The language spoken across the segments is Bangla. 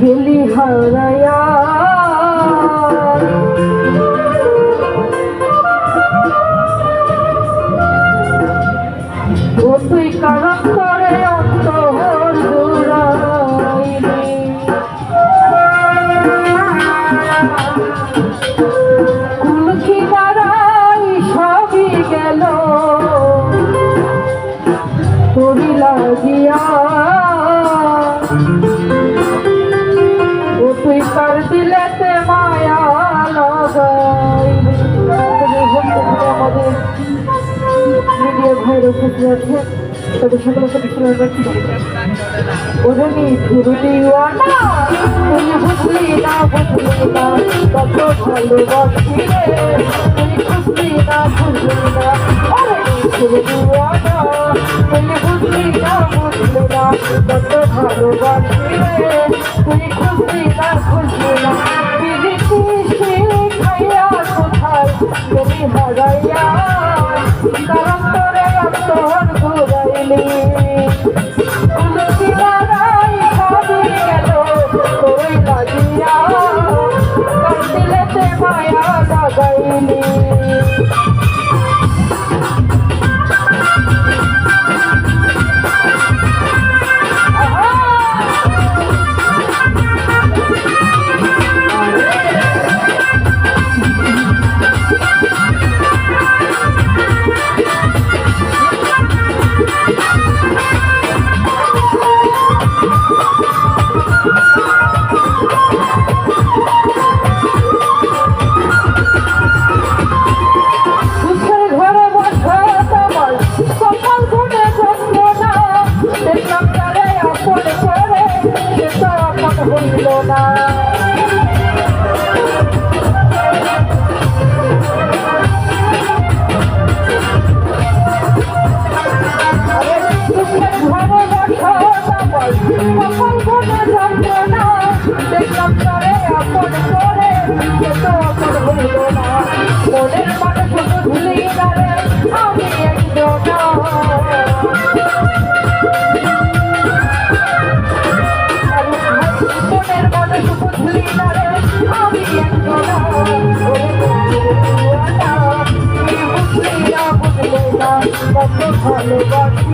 গেলি হারায়া যে আছে তাদের সাথে বসে পিছনে রাখছি ওজনি ঘুরুতি তুমি বুঝলি না বুঝলি না কত ভালোবাসি তুমি বুঝলি না বুঝলি না ঘুরুতি তুমি বুঝলি না বুঝলি না কত ভালোবাসি Thank you.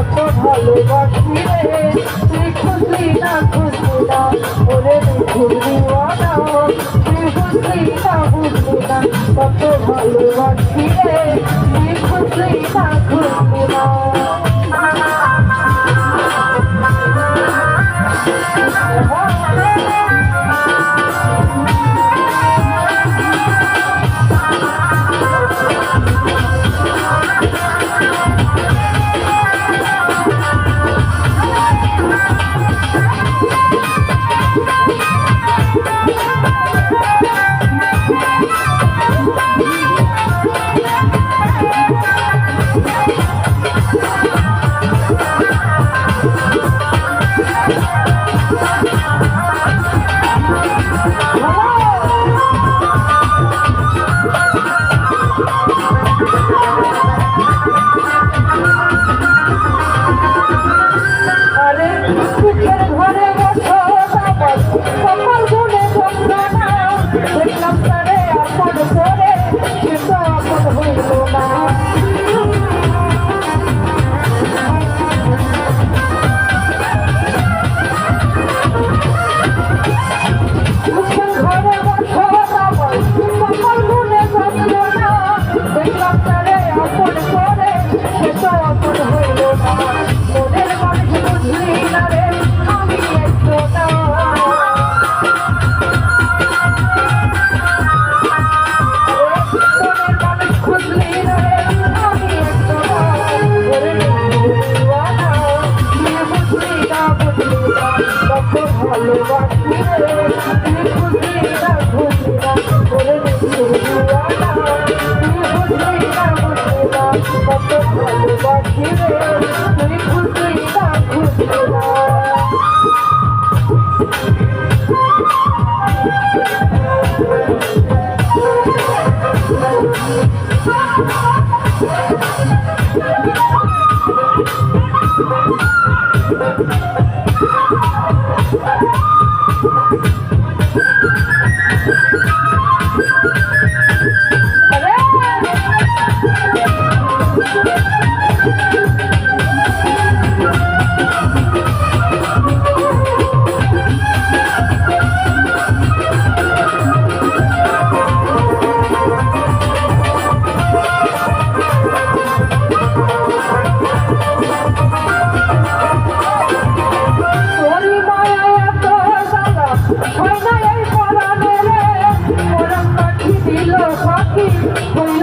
কত ভালোবাসি রে। তুই খুশি না খুশি না, ওরে মিঠুর দিওয়ানা তুই খুশি না খুশি না, কত ভালোবাসি রে। তুই খুশি না খুশি না। Thank সোনায় পরানে রে ওরা পাখি দিল পাখি হইল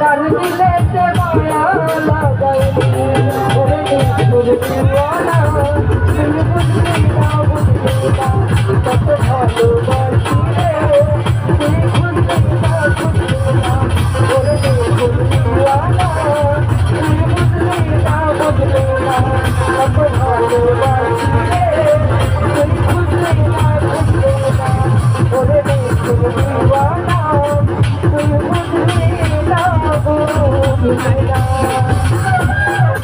তার মিলেতে